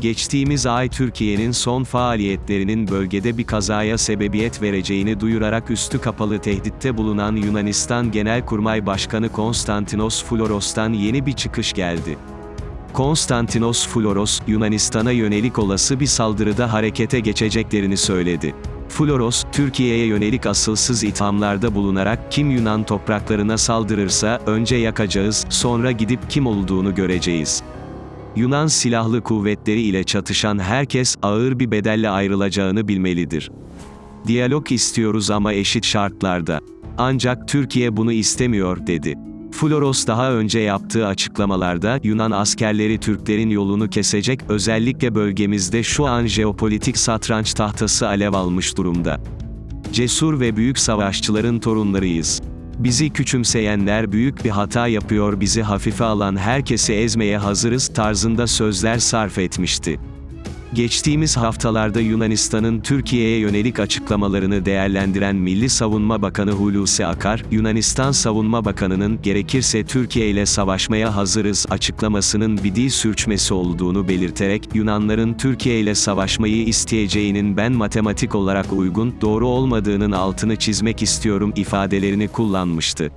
geçtiğimiz ay Türkiye'nin son faaliyetlerinin bölgede bir kazaya sebebiyet vereceğini duyurarak üstü kapalı tehditte bulunan Yunanistan Genelkurmay Başkanı Konstantinos Floros'tan yeni bir çıkış geldi. Konstantinos Floros, Yunanistan'a yönelik olası bir saldırıda harekete geçeceklerini söyledi. Floros, Türkiye'ye yönelik asılsız ithamlarda bulunarak kim Yunan topraklarına saldırırsa önce yakacağız, sonra gidip kim olduğunu göreceğiz. Yunan silahlı kuvvetleri ile çatışan herkes ağır bir bedelle ayrılacağını bilmelidir. Diyalog istiyoruz ama eşit şartlarda. Ancak Türkiye bunu istemiyor dedi. Floros daha önce yaptığı açıklamalarda Yunan askerleri Türklerin yolunu kesecek, özellikle bölgemizde şu an jeopolitik satranç tahtası alev almış durumda. Cesur ve büyük savaşçıların torunlarıyız. Bizi küçümseyenler büyük bir hata yapıyor bizi hafife alan herkesi ezmeye hazırız tarzında sözler sarf etmişti. Geçtiğimiz haftalarda Yunanistan'ın Türkiye'ye yönelik açıklamalarını değerlendiren Milli Savunma Bakanı Hulusi Akar, Yunanistan Savunma Bakanı'nın gerekirse Türkiye ile savaşmaya hazırız açıklamasının bir dil sürçmesi olduğunu belirterek, Yunanların Türkiye ile savaşmayı isteyeceğinin ben matematik olarak uygun, doğru olmadığının altını çizmek istiyorum ifadelerini kullanmıştı.